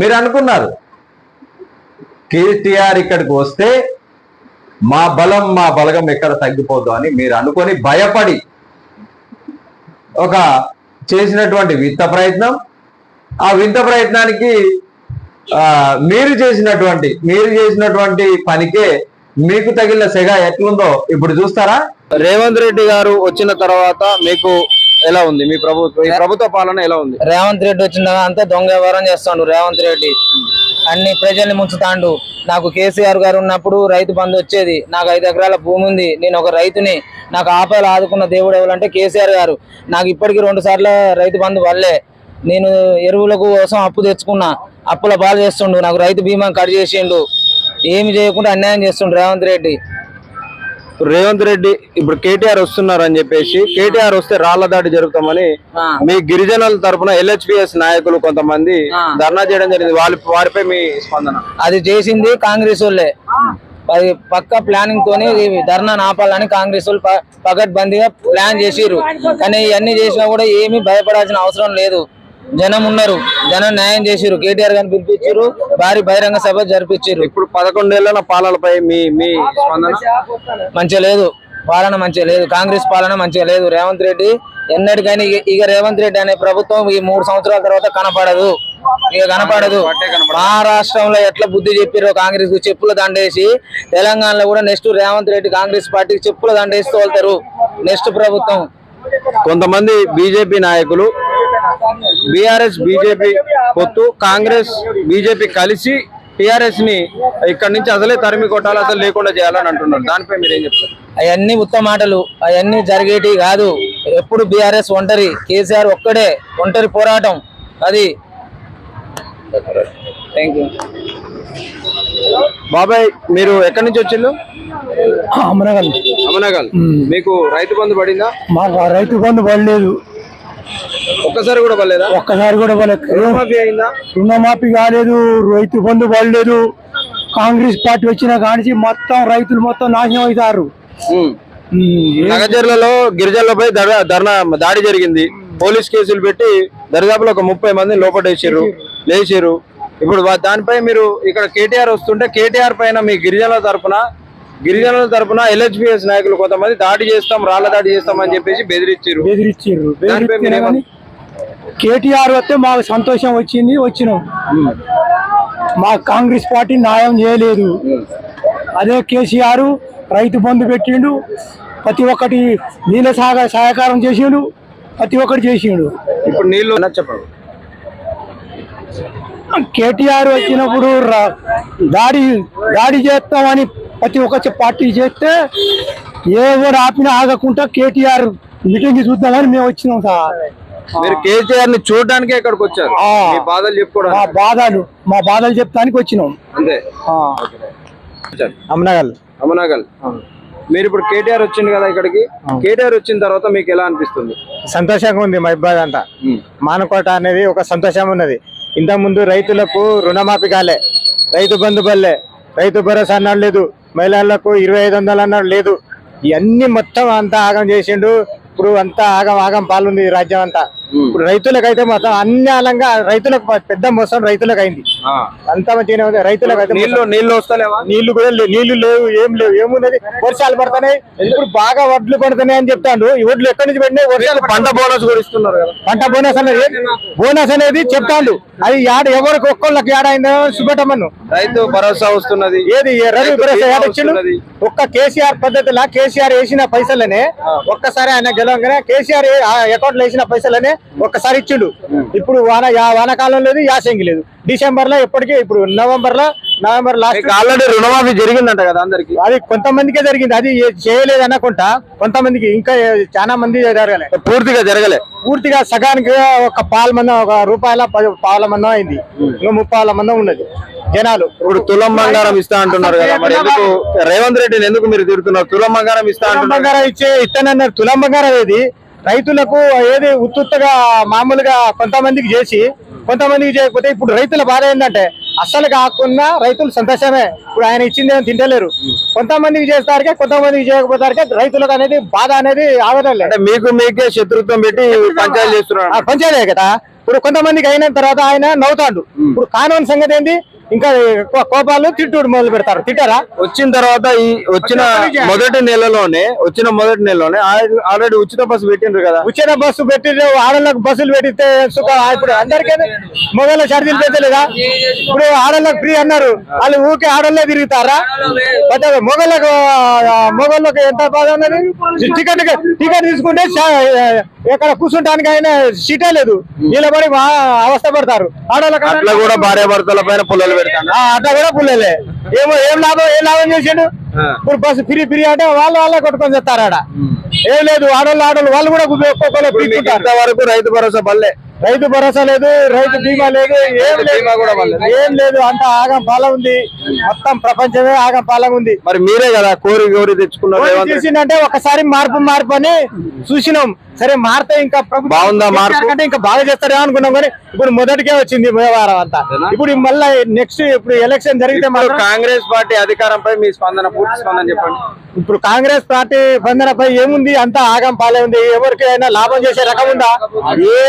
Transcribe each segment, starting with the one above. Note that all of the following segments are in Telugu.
మీరు అనుకున్నారు. కేటీఆర్ ఇక్కడికి వస్తే మా బలం మా బలగం ఎక్కడ తగ్గిపోద్దు అని మీరు అనుకొని భయపడి ఒక చేసినటువంటి వింత ప్రయత్నం. ఆ వింత ప్రయత్నానికి మీరు చేసినటువంటి మీరు చేసినటువంటి పనికే మీకు తగిలిన సెగ ఎట్లుందో ఇప్పుడు చూస్తారా? రేవంత్ రెడ్డి గారు వచ్చిన తర్వాత మీకు ఎలా ఉంది? మీ ప్రభుత్వం ప్రభుత్వ పాలన ఎలా ఉంది? రేవంత్ రెడ్డి వచ్చిన అంతా దొంగ వ్యవహారం చేస్తాడు రేవంత్ రెడ్డి. అన్ని ప్రజల్ని ముంచుతాండు. నాకు కేసీఆర్ గారు ఉన్నప్పుడు రైతు బంధు వచ్చేది. నాకు ఐదు ఎకరాల భూమి ఉంది. నేను ఒక రైతుని. నాకు ఆపలు ఆదుకున్న దేవుడు ఎవరంటే కేసీఆర్ గారు. నాకు ఇప్పటికి రెండు సార్లు రైతు బంధు వల్లే. నేను ఎరువుల కోసం అప్పు తెచ్చుకున్నా. అప్పుల బాధ చేస్తుండు. నాకు రైతు బీమా కట్ చేసిండు. ఏమి చేయకుండా అన్యాయం చేస్తుండు రేవంత్ రెడ్డి. రేవంత్ రెడ్డి ఇప్పుడు కేటీఆర్ వస్తున్నారు అని చెప్పేసి కేటీఆర్ వస్తే రాళ్ళ దాడి జరుగుతామని. మీ గిరిజనుల తరపున ఎల్హెచ్పిఎస్ నాయకులు కొంతమంది. ధర్నా చేయడం జరిగింది. వాళ్ళ వారిపై మీ స్పందన? అది చేసింది కాంగ్రెస్ వాళ్ళే. అది పక్క ప్లానింగ్ తోని ధర్నా ఆపాలని కాంగ్రెస్ వాళ్ళు ప- పకడ్బందీగా ప్లాన్ చేసిర్రు. కానీ ఇవన్నీ చేసినా కూడా ఏమీ భయపడాల్సిన అవసరం లేదు. జనం ఉన్నారు. జనం న్యాయం చేసిర్రు. కేటీఆర్ గారిని పిలిపించారు భారీ బహిరంగ సభ జరిపించారు ఇప్పుడు పదకొండేళ్ళ పాలనపై మీ మీ స్పందన? మంచిగా లేదు. పాలన మంచిగా లేదు. కాంగ్రెస్ పాలన మంచిగా లేదు. రేవంత్ రెడ్డి ఎన్నటికైనా ఇక- రేవంత్ రెడ్డి అనే ప్రభుత్వం ఈ మూడు సంవత్సరాల తర్వాత కనపడదు. ఇక కనపడదు. మహారాష్ట్రంలో ఎట్లా బుద్ధి చెప్పారో కాంగ్రెస్కు చెప్పుల దండేసి తెలంగాణలో కూడా నెక్స్ట్ రేవంత్ రెడ్డి కాంగ్రెస్ పార్టీకి చెప్పుల దండేసి తోలుతారు. నెక్స్ట్ ప్రభుత్వం. కొంతమంది బీజేపీ నాయకులు బీఆర్ఎస్ బీజేపీ పొత్తు కాంగ్రెస్ బీజేపీ కలిసి టిఆర్ఎస్ని ఇక్కడి నుంచి అసలే తరిమి కొట్టాలి అసలు లేకుండా చేయాలని అంటున్నారు. దానిపై మీరు ఏం చెప్తారు? అవన్నీ ఉత్తమ మాటలు అవన్నీ జరిగేటి కాదు. ఎప్పుడు బీఆర్ఎస్ ఒంటరి కేసీఆర్ ఒక్కడే ఒంటరి పోరాటం. అది థ్యాంక్ యూ బాబాయ్ మీరు ఎక్కడి నుంచి వచ్చిండు అమనగల్ అమనగల్. మీకు రైతు బంధు పడిందా? మాకు రైతు బంధు పడలేదు. ఒక్కసారి కూడా పడలేదా? ఒక్కసారి కూడా పడలేదు. రుణమాఫీ అయిందా? రుణమాఫీ కాలేదు రైతు బంధు పడలేదు. కాంగ్రెస్ పార్టీ వచ్చిన కానించి మొత్తం రైతులు మొత్తం నాశనం అవుతారు. నగజర్లలో గిరిజనులపై దడ- ధర్నా దాడి జరిగింది. పోలీస్ కేసులు పెట్టి దరిదాపులో ఒక ముప్పై మంది లోపటేసారు లేచారు ఇప్పుడు దానిపై మీరు ఇక్కడ కేటీఆర్ వస్తుంటే కేటీఆర్ పైన మీ గిరిజనుల తరపున గిరిజనుల తరపున ఎల్హెచ్పిఎస్ నాయకులు కొంతమంది దాడి చేస్తాం రాళ్ళ దాడి చేస్తాం అని చెప్పేసి బెదిరించారు బెదిరిచ్చారు దానిపై బెదిరిస్తే మీరేమన్- కానీ కేటీఆర్ వస్తే మాకు సంతోషం వచ్చింది వచ్చినాం. మా కాంగ్రెస్ పార్టీ న్యాయం చేయలేదు. అదే కేసీఆర్ రైతు బంధు పెట్టిండు ప్రతి ఒక్కటి నీళ్ళ సహకార సహకారం చేసిండు ప్రతి ఒక్కటి చేసిండు. ఇప్పుడు నీళ్ళు చెప్పండి కేటీఆర్ వచ్చినప్పుడు దాడి దాడి చేస్తామని ప్రతి ఒక్క పార్టీ చేస్తే ఏ కూడా ఆపినా ఆగకుండా కేటీఆర్ మీటింగ్ చూద్దామని మేము వచ్చినాం సార్. మీరు కేసీఆర్ని చూడడానికే ఇక్కడికి వచ్చారు. మీ బాధలు చెప్పుకోవడానికి. మా బాధలు మా బాధలు చెప్తానికి వచ్చినాం. అంతే. అమ్నగల్. అమనాగల్. మీరు ఇప్పుడు కేటీఆర్ వచ్చింది కదా ఇక్కడికి. కేటీఆర్ వచ్చిన తర్వాత మీకు ఎలా అనిపిస్తుంది? సంతోషంగా ఉంది మా ఇబ్బంది అంతా. మానకోట అనేది ఒక సంతోషం ఉన్నది. ఇంత ముందు రైతులకు రుణమాఫీ కాలే. రైతు బంధు బల్లే రైతు భరోసా అన్నాడు లేదు. మహిళలకు ఇరవై ఐదు వందలు అన్నాడు లేదు. ఇవన్నీ మొత్తం అంతా ఆగం చేసిండు. ఇప్పుడు అంతా ఆగం ఆగం పాలుంది ఈ రాజ్యం అంతా. ఇప్పుడు రైతులకైతే మొత్తం అన్యాలంగా రైతులకు పెద్ద మోసం రైతులకు అయింది అంత ఉంది. రైతులకు అయితే నీళ్ళు నీళ్ళు వస్తలేవా? నీళ్ళు కూడా లేవు నీళ్ళు లేవు ఏం లేవు. ఏమున్నది? వర్షాలు పడుతున్నాయి. ఇప్పుడు బాగా వడ్లు పడుతున్నాయి అని చెప్తాను ఈ వడ్లు ఎక్కడి నుంచి పడినాయి? వర్షాలు పంట బోనస్ కూడా ఇస్తున్నారు పంట బోనస్ అనేది బోనస్ అనేది చెప్తాండు. అది యాడ ఎవరికి ఒక్కళ్ళకి అయిందో చూపెట్టమను రైతు భరోసా వస్తున్నది. ఏది? రవి భరోసా వస్తున్నది. ఒక్క కేసీఆర్ పద్ధతిలో కేసీఆర్ వేసిన పైసలనే ఒక్కసారి ఆయన గెలవగానే కేసీఆర్ అకౌంట్లో వేసిన పైసలనే ఒక్కసారి ఇచ్చిండు. ఇప్పుడు వాన యా వానకాలం లేదు యాసంగి లేదు. డిసెంబర్లో ఎప్పటికీ ఇప్పుడు నవంబర్లో నవంబర్ లాస్ట్ ఆల్రెడీ రుణమాఫీ జరిగిందంట కదా అందరికి? అది కొంతమందికే జరిగింది. అది చేయలేదు అనకుండా కొంతమందికి ఇంకా చాలా మంది జరగలే. పూర్తిగా జరగలే. పూర్తిగా సగానికి ఒక పాల మందం ఒక రూపాయల పాల మందం అయింది. ఇంకా ముప్పాల మందం ఉన్నది. జనాలు. ఇప్పుడు తులం బంగారం ఇస్తా అంటున్నారు కదా. మరి ఎందుకు రేవంత్ రెడ్డిని ఎందుకు మీరు తిడుతున్నారు? తులం బంగారం ఇస్తా అంటున్నారు బంగారం ఇచ్చే ఇస్తానన్నారు తులం బంగారం ఏది? రైతులకు ఏది ఉత్తుత్తగా మామూలుగా కొంతమందికి చేసి కొంతమందికి చేయకపోతే ఇప్పుడు రైతుల బాధ ఏంటంటే అస్సలు కాకుండా రైతులు సంతోషమే. ఇప్పుడు ఆయన ఇచ్చింది ఏం తింటలేరు. కొంతమందికి చేస్తారకే కొంతమందికి చేయకపోతారకే రైతులకు అనేది బాధ అనేది ఆవేదన లేదు. అంటే మీకు మీకే శత్రుత్వం పెట్టి పంచాయతీ చేస్తున్నారు. పంచాయతీ కదా. ఇప్పుడు కొంతమందికి అయిన తర్వాత ఆయన నవ్వుతాడు. ఇప్పుడు కానూన్ సంగతి ఏంది? ఇంకా కో- కోపాలు తిట్టుడు మొదలు పెడతారు. తిట్టారా వచ్చిన తర్వాత ఈ వచ్చిన మొదటి నెలలోనే వచ్చిన మొదటి నెలలోనే ఆల్రెడీ ఉచిత బస్సు పెట్టిండ్రు కదా. ఉచిత బస్సు పెట్టి ఆడలకు బస్సులు పెట్టితే ఇప్పుడు అందరికీ మొగల ఛార్జీలు పెంచలేదా ఇప్పుడు ఆడలకు ఫ్రీ అన్నారు. వాళ్ళు ఊకే ఆడలే తిరుగుతారా? అంటే మొగలకు మొగళ్ళకి ఎంత బాధ ఉన్నది? టికెట్ టికెట్ తీసుకుంటే ఎక్కడ కూర్చుంటానికి ఆయన సీటే లేదు. నిలబడి అవస్థ పడతారు. ఆడలకు అట్లా కూడా భార్యాభర్తల పైన పుల్లలు పెడతాను. ఆ, అట్లా కూడా పుల్లలే. ఏమో ఏం లాభం ఏం లాభం చేసిండు? ఇప్పుడు బస్సు ఫ్రీ ఫ్రీ అంటే వాళ్ళు వాళ్ళే కొట్టుకొని చెప్తారు ఆడ. ఏం లేదు ఆడోళ్ళు ఆడోళ్ళు వాళ్ళు కూడా ఇంతవరకు రైతు భరోసా పల్లె రైతు భరోసా లేదు రైతు బీమా లేదు ఏం లేదు. ఏం లేదు అంత ఆగం పాల ఉంది. మొత్తం ప్రపంచమే ఆగం పాలం ఉంది. మరి మీరే కదా కోరి కోరి తెచ్చుకున్నారు ఒకసారి మార్పు మార్పు అని చూసినాం. సరే మారితే ఇంకా బాగుందా మార్పు? కంటే ఇంకా బాగా చేస్తారేమో అనుకున్నాం కానీ ఇప్పుడు మొదటికే వచ్చింది వ్యవహారం అంతా. ఇప్పుడు మళ్ళీ నెక్స్ట్ ఇప్పుడు ఎలక్షన్ జరిగితే కాంగ్రెస్ పార్టీ అధికారంపై మీ స్పందన పూర్తి స్పందన చెప్పండి. ఇప్పుడు కాంగ్రెస్ పార్టీ బంధనపై ఏముంది? అంతా ఆగం పాలే ఉంది. ఎవరికి అయినా లాభం చేసే రకం ఉందా?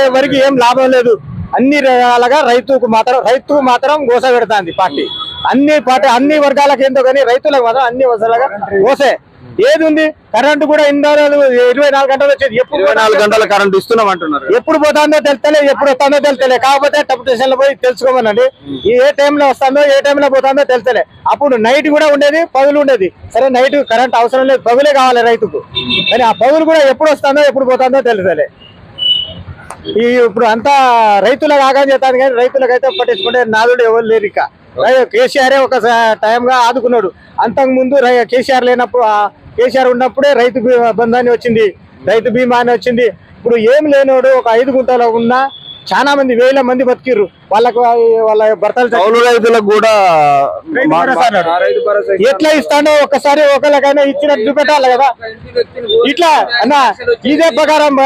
ఎవరికి ఏం లాభం లేదు. అన్ని రకాలుగా రైతుకు మాత్రం రైతు మాత్రం గోస పెడతాంది పార్టీ. అన్ని పార్టీ అన్ని వర్గాలకు ఏందో కానీ రైతులకు మాత్రం అన్ని వర్గాలుగా గోసే. ఏది ఉంది? కరెంటు కూడా రోజులు ఇరవై నాలుగు గంటలు వచ్చేది. ఎప్పుడు నాలుగు గంటల కరెంట్ ఇస్తున్నాం అంటున్నారు. ఎప్పుడు పోతుందో తెలుస్తలే ఎప్పుడు వస్తుందో తెలుస్తలే. కాకపోతే టప్ స్టేషన్లో పోయి తెలుసుకోమనండి. ఏ టైంలో వస్తుందో ఏ టైంలో పోతుందో తెలుస్తలే. అప్పుడు నైట్ కూడా ఉండేది పగులు ఉండేది. సరే నైట్ కరెంట్ అవసరం లేదు పగులే కావాలి రైతుకు. కానీ ఆ పగులు కూడా ఎప్పుడు వస్తుందో ఎప్పుడు పోతుందో తెలుస్తలే. ఈ ఇప్పుడు అంతా రైతులకు ఆగా చేస్తాను కానీ రైతులకైతే పట్టించుకుంటే నాదుడు ఎవరు లేరు ఇక. కేసీఆర్ ఒక టైంగా ఆదుకున్నాడు. అంతకు ముందు రై- కేసీఆర్ లేనప్పుడు కేసీఆర్ ఉన్నప్పుడే రైతు బీమా బంధాన్ని వచ్చింది. రైతు బీమా అని వచ్చింది. ఇప్పుడు ఏం లేనోడు ఒక ఐదు గుంటలో ఉన్నా చాలా మంది వేల మంది బతికిర్రు. వాళ్ళకు వాళ్ళ భర్తలు కౌలు రైతులకు కూడా ఎట్లా ఇస్తానో ఒక్కసారి ఒకళ్ళకైనా ఇచ్చినట్టు చూపెట్టాలి కదా. ఇట్లా అన్న ఇదే ప్రకారం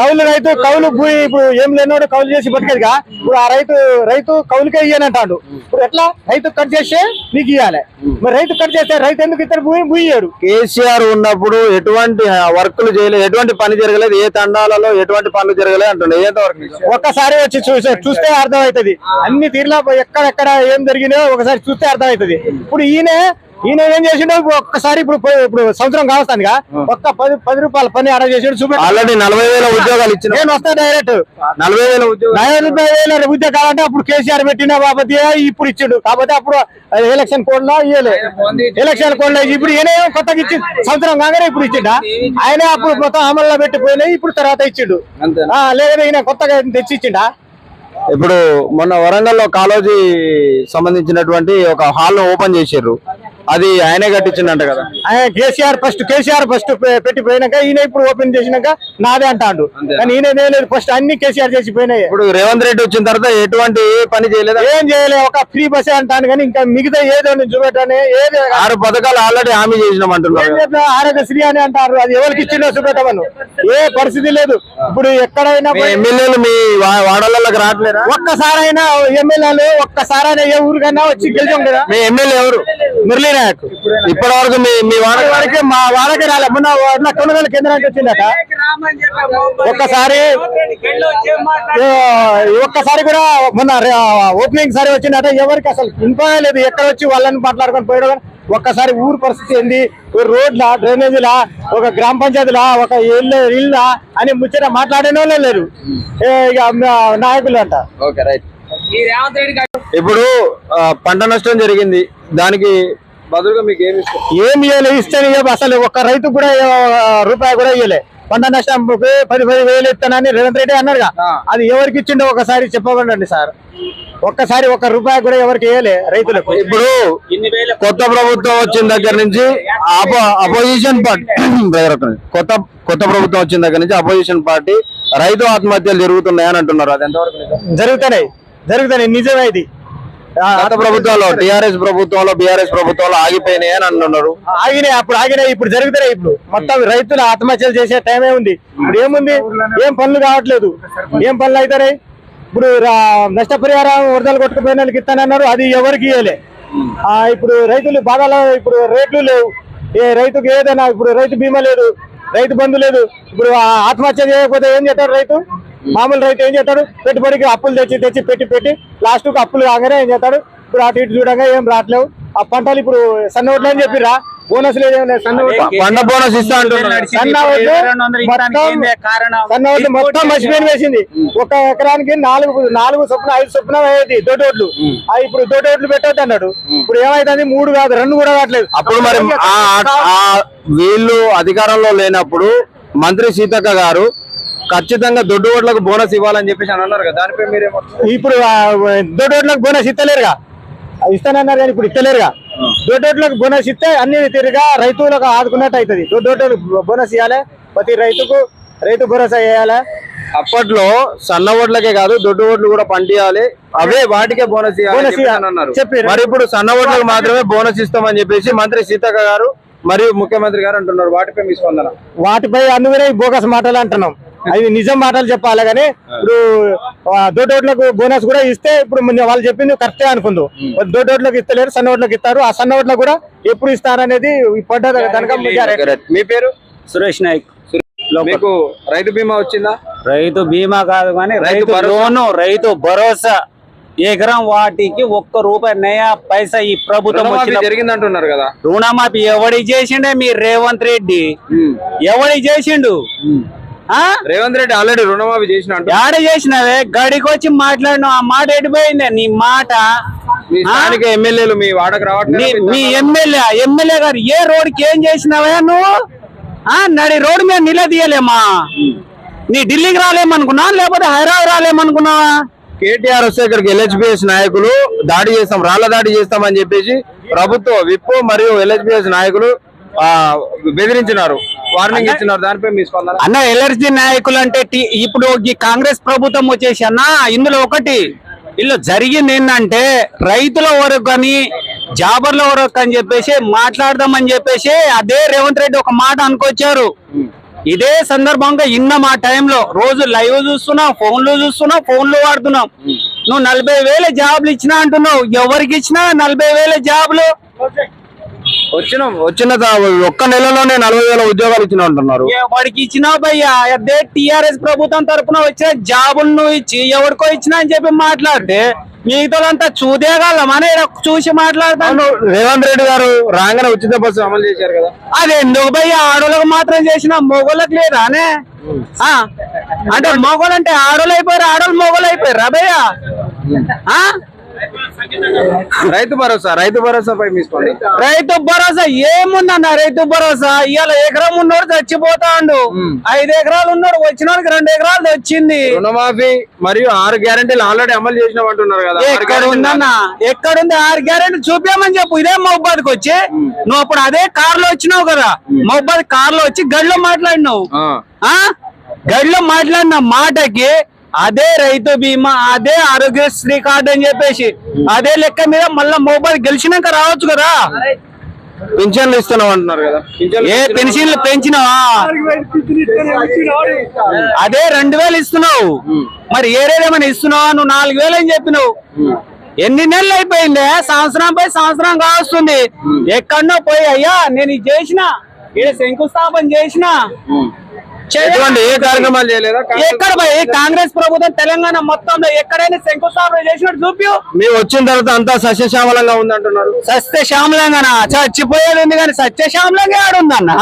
కౌలు రైతు కౌలు భూమి ఇప్పుడు ఏం లేనోడు కౌలు చేసి బతికేదిగా? ఇప్పుడు ఆ రైతు రైతు కౌలుకే ఇయ్యనంటాడు ఇప్పుడు ఎట్లా? రైతు కట్ చేస్తే నీకు ఇయ్యాలి. మరి రైతు కట్ చేస్తే రైతు ఎందుకు ఇద్దరు భూమి భూమి ఇయ్యాడు? కేసీఆర్ ఉన్నప్పుడు ఎటువంటి వర్కులు చేయలేదు ఎటువంటి పని జరగలేదు ఏ తండాలలో ఎటువంటి పనులు జరగలేదు వర్క్ ఒక్కసారి వచ్చి చూసే చూస్తే అర్థం అవుతుంది అన్ని తీరులో ఎక్కడెక్కడ ఏం జరిగినాయో ఒకసారి చూస్తే అర్థం అవుతుంది ఇప్పుడు ఈయన ఈయన ఏం చేసిండో ఒక్కసారి ఇప్పుడు ఇప్పుడు సంవత్సరం కావస్తానుగా ఒక్క పది పది రూపాయల పని ఆడ చేసాడు చూపెట్టు. ఆల్రెడీ నలభై వేల ఉద్యోగాలు ఇచ్చిన. నేను వస్తా డైరెక్ట్ నలభై వేల ఉద్యోగాలు. నలభై వేల ఉద్యోగం కావాలంటే అప్పుడు కేసీఆర్ పెట్టిన బాబతి ఇప్పుడు ఇచ్చిండు. కాకపోతే అప్పుడు ఎలక్షన్ కోడ్లో ఇయ్యలే. ఎలక్షన్ కోడ్లో ఇప్పుడు ఈయన కొత్తగా ఇచ్చి సంవత్సరం కాగానే ఇప్పుడు ఇచ్చిండా? ఆయన అప్పుడు మొత్తం అమల్లో పెట్టిపోయినాయి ఇప్పుడు తర్వాత ఇచ్చిండు. లేదా ఈయన కొత్తగా తెచ్చి ఇచ్చిండా ఇప్పుడు మొన్న వరంగల్లో కాలోజీ సంబంధించినటువంటి ఒక హాల్ను ఓపెన్ చేశారు అది ఆయనే కట్టించిండంట కదా? ఆయన కేసీఆర్ ఫస్ట్ కేసీఆర్ ఫస్ట్ పెట్టిపోయినాక ఈయన ఇప్పుడు ఓపెన్ చేసినాక నాదే అంటాడు. కానీ ఈయన ఫస్ట్ అన్ని కేసీఆర్ చేసిపోయినాయి ఇప్పుడు రేవంత్ రెడ్డి వచ్చిన తర్వాత ఎటువంటి పని చేయలేదు? ఏం చేయలే ఒక ఫ్రీ బస్ అంటాను కానీ ఇంకా మిగతా ఏదో చూపెట్టాను ఏది ఆరు పథకాలు ఆల్రెడీ హామీ చేసినాం అంటున్నారు ఆరోగ్యశ్రీ అని అంటారు అది ఎవరికి ఇచ్చిండో చూపెట్టమను. ఏ పరిస్థితి లేదు. ఇప్పుడు ఎక్కడైనా ఎమ్మెల్యేలు మీ వా- వాడలలోకి రావట్లేరా ఒక్కసారైనా ఎమ్మెల్యేలు ఒక్కసారైనా ఏ ఊరికైనా వచ్చి గెలిచాం కదా. మీ ఎమ్మెల్యే ఎవరు? మురళీ ఇప్పటి వరకు మీ మీ వాడ వరకు మా వాళ్ళకి రాలే. మొన్న వాళ్ళ కొనుగోలు కేంద్రానికి వచ్చిందట. ఒక్కసారి ఒక్కసారి కూడా మొన్న ఓపెనింగ్ సారి వచ్చిందట. ఎవరికి అసలు ఇంపాయ లేదు. ఎక్కడ వచ్చి వాళ్ళని మాట్లాడుకొని పోయాడు కానీ ఒక్కసారి ఊరు పరిస్థితి ఏంది? రోడ్ల డ్రైనేజీలా ఒక గ్రామ పంచాయతీలా ఒక ఇల్లు ఇల్లు అని ముచ్చట మాట్లాడిన వాళ్ళే లేరు. ఏ, ఇక నాయకులు అంట. Okay right. ఇప్పుడు పంట నష్టం జరిగింది. దానికి ఏమి ఇవ్వలే ఇస్తే అసలు. ఒక్క రైతు కూడా రూపాయి కూడా ఇవ్వలే పంట నష్టం పది పది వేలు ఇస్తానని రేవంత్ రెడ్డి అన్నారుగా. అది ఎవరికి ఇచ్చిండో ఒకసారి చెప్పబండి సార్. ఒక్కసారి ఒక్క రూపాయి కూడా ఎవరికి ఇవ్వలే రైతులకు. ఇప్పుడు కొత్త ప్రభుత్వం వచ్చిన దగ్గర నుంచి అపోజిషన్ పార్టీ. కొత్త కొత్త ప్రభుత్వం వచ్చిన దగ్గర నుంచి అపోజిషన్ పార్టీ రైతు ఆత్మహత్యలు జరుగుతున్నాయని అంటున్నారు. అది ఎంతవరకు? జరుగుతున్నాయి. జరుగుతున్నాయి. నిజమే ఇది. గత ప్రభుత్వంలో టిఆర్ఎస్ ప్రభుత్వంలో బిఆర్ఎస్ ప్రభుత్వంలో ఆగిపోయినాయి అని అంటున్నారు ఆగినాయి అప్పుడు ఆగినాయి ఇప్పుడు జరుగుతున్నాయి ఇప్పుడు. మొత్తం రైతులు ఆత్మహత్యలు చేసే టైమే ఉంది. ఇప్పుడు ఏముంది? ఏం పనులు కావట్లేదు. ఏం పనులు అవుతున్నాయి ఇప్పుడు నష్టపరిహారం వరదలు కొట్టుకుపోయిన వాళ్ళకి ఇస్తానన్నారు అది ఎవరికి ఇవ్వలే ఆ, ఇప్పుడు రైతులు బాధలో ఇప్పుడు రేట్లు లేవు. ఏ రైతుకి ఏదైనా ఇప్పుడు రైతు బీమా లేదు రైతు బంధు లేదు. ఇప్పుడు ఆ ఆత్మహత్య చేయకపోతే ఏం చేస్తాడు రైతు? మామూలు రైతు ఏం చేస్తాడు? పెట్టుబడికి అప్పులు తెచ్చి తెచ్చి పెట్టి పెట్టి లాస్ట్కు అప్పులు కాగానే ఏం చేస్తాడు? ఇప్పుడు అటు ఇటు చూడగా ఏం రావట్లేవు. ఆ పంటలు ఇప్పుడు సన్న ఓట్లు అని చెప్పిరా బోనస్ లేదు. సన్న పంట బోనస్ ఇస్తా సన్న ఓట్లు మొత్తం మసిపోయిన వేసింది. ఒక ఎకరానికి నాలుగు నాలుగు చొప్పున ఐదు చొప్పున అయ్యేది దొడ్డి ఓట్లు ఆ ఇప్పుడు దొడ్డి ఓట్లు పెట్టొద్దు అన్నాడు. ఇప్పుడు ఏమైతుంది? మూడు కాదు రెండు కూడా కావట్లేదు అప్పుడు మరి ఆ- ఆ- ఆ వీళ్ళు అధికారంలో లేనప్పుడు మంత్రి సీతక్క గారు ఖచ్చితంగా దొడ్డు ఓట్లకు బోనస్ ఇవ్వాలని చెప్పేసి అని అన్నారు కదా. దానిపై మీరేమో ఇప్పుడు దొడ్డి ఓట్లకు బోనస్ ఇస్తలేరుగా. ఇస్తానన్నారు కానీ ఇప్పుడు ఇస్తలేరుగా. దొడ్డి ఓట్లకు బోనస్ ఇస్తే అన్ని తిరిగా రైతులకు ఆదుకున్నట్టు అవుతుంది దొడ్డి ఓట్లకు బోనస్ ఇవ్వాలి ప్రతి రైతుకు రైతు భరోసా వేయాలి అప్పట్లో సన్న ఓట్లకే కాదు దొడ్డు ఓట్లు కూడా పండియాలి. అవే వాటికే బోనస్ అన్నారు. మరి ఇప్పుడు సన్న ఓట్లకు మాత్రమే బోనస్ ఇస్తామని చెప్పేసి మంత్రి సీతక్క గారు మరియు ముఖ్యమంత్రి గారు అంటున్నారు. వాటిపై మీ స్పందన? వాటిపై అందుకనే బోగస్ మాటలు అంటున్నాం. అవి నిజం మాటలు చెప్పాలి కానీ ఇప్పుడు ఆ, దొడ్డి ఓట్లకు బోనస్ కూడా ఇస్తే ఇప్పుడు వాళ్ళు చెప్పింది కరెక్టే అనుకుందు. దొడ్డి ఓట్లకు ఇస్తలేరు సన్న ఓట్లకు ఇస్తారు. ఆ సన్న ఓట్లకు కూడా ఎప్పుడు ఇస్తారనేది ఈ పడ్డ. మీ పేరు? సురేష్ నాయక్. మీకు రైతు బీమా వచ్చిందా? రైతు బీమా కాదు కానీ రైతు రైతు భరోసా. లోను రైతు భరోసా. ఎకరం వాటికి ఒక్క రూపాయి నయా పైసా ఈ ప్రభుత్వం రుణమాఫీ వచ్చిన జరిగింది అంటున్నారు కదా. రుణమాఫీ ఎవడి చేసిండే? మీ రేవంత్ రెడ్డి. ఎవడి చేసిండు? రేవంత్ రెడ్డి ఆల్రెడీ రుణమాఫీ చేసిన. యాడ చేసినవే? గడికి వచ్చి మాట్లాడిన ఆ మాట ఎడిపోయిందే నీ మాట మీ స్థానిక ఎమ్మెల్యేలు మీ వాడకు రావట్లేదు మీ ఎమ్మెల్యే ఎమ్మెల్యే గారు ఏ రోడ్కి ఏం చేసినావే నువ్వు? ఆ నడి రోడ్డు మీద నిలదీయలేమా? నీ ఢిల్లీకి రాలేమనుకున్నా లేకపోతే హైదరాబాద్ రాలేమనుకున్నావా? కేటీఆర్ వస్తే ఇక్కడికి ఎల్హెచ్బిఎస్ నాయకులు దాడి చేస్తాం రాళ్ళ దాడి చేస్తామని చెప్పేసి ప్రభుత్వ విప్ మరియు ఎల్హెచ్బిఎస్ నాయకులు ఆ బెదిరించినారు. వార్నింగ్ ఇచ్చినారు దానిపై మీ స్పందన? అన్న ఎలర్జీ నాయకులు అంటే ఇప్పుడు ఈ కాంగ్రెస్ ప్రభుత్వం వచ్చేసి అన్న ఇందులో ఒకటి. ఇల్లు జరిగింది ఏంటంటే రైతుల వరకు కానీ జాబర్ల వరకు అని చెప్పేసి మాట్లాడదామని చెప్పేసి అదే రేవంత్ రెడ్డి ఒక మాట అనుకొచ్చారు. ఇదే సందర్భంగా ఇన్న మా టైంలో రోజు లైవ్ చూస్తున్నాం ఫోన్లు చూస్తున్నాం ఫోన్లు వాడుతున్నాం. నువ్వు నలభై వేల జాబ్లు ఇచ్చినా అంటున్నావు. ఎవరికి ఇచ్చినా నలభై వేల జాబ్లు? వచ్చిన. వచ్చిన ఒక్క నెలలోనే నలభై వేల ఉద్యోగాలు ఇచ్చిన అంటున్నారు. వాడికి ఇచ్చినావు భయ్యా అదే టిఆర్ఎస్ ప్రభుత్వం తరపున వచ్చిన జాబులు నువ్వు ఇచ్చి ఎవరికో ఇచ్చినా అని చెప్పి మాట్లాడితే మిగతాదంతా చూదేగాలం అని చూసి మాట్లాడతాను రేవంత్ రెడ్డి గారు రాగానే ఉచిత బస్సు అమలు చేశారు కదా. అది ఎందుకు భయ్యా? ఆడోళ్ళకి మాత్రం చేసిన మొగోళ్ళకి లేదానే అంటే మొగోళ్ళు అంటే ఆడోళ్ళు అయిపోయారు ఆడోళ్ళు మొగోళ్ళు అయిపోయారు భయ్యా? ఆ? రైతు భరోసా రైతు భరోసాపై మీ స్పందన రైతు భరోసా ఏముందన్న? రైతు భరోసా. ఇవాళ ఎకరం ఉన్నోడు చచ్చిపోతాండు. ఐదు ఎకరాలు ఉన్నాడు వచ్చినోడికి రెండు ఎకరాలు వచ్చింది రుణమాఫీ మరియు ఆరు గ్యారెంటీలు ఆల్రెడీ అమలు చేసినాం అంటున్నారు కదా ఎక్కడ ఉందన్న? ఎక్కడుంది? ఆరు గ్యారెంటీ చూపించమని చెప్పు. ఇదే మహబాద్కి వచ్చి. నువ్వు అప్పుడు అదే కార్లో వచ్చినావు కదా. మహబాద్ కార్లో వచ్చి గడిలో మాట్లాడినావు. గడిలో మాట్లాడిన మాటకి అదే రైతు బీమా అదే ఆరోగ్యశ్రీ కార్డు అని చెప్పేసి అదే లెక్క మీద మళ్ళా మహబాద్ గెలిచినాక రావచ్చు కదా. పింఛన్లు ఇస్తున్నాం అంటున్నారు కదా. ఏ పెన్షన్లు పెంచినావా? అదే రెండు వేలు ఇస్తున్నావు. మరి ఏరేదేమైనా ఇస్తున్నావా? నువ్వు నాలుగు వేలు అని చెప్పినావు. ఎన్ని నెలలు అయిపోయిందే? సంవత్సరం పోయి సంవత్సరం కావస్తుంది. ఎక్కడనో పోయి అయ్యా నేను ఇది చేసిన ఈడ శంకుస్థాపన చేసిన. ఎటువంటి ఏ కార్యక్రమాలు చేయలేదా? ఎక్కడ పోయి? కాంగ్రెస్ ప్రభుత్వం తెలంగాణ మొత్తంలో ఎక్కడైనా శంకుస్థాపన చేసినట్టు చూపి మేము వచ్చిన తర్వాత అంతా సస్యశ్యామలంగా ఉంది అంటున్నారు సత్యశ్యామలంగా చచ్చిపోయేది ఉంది కానీ సత్యశ్యామలంగా ఆడుందన్న.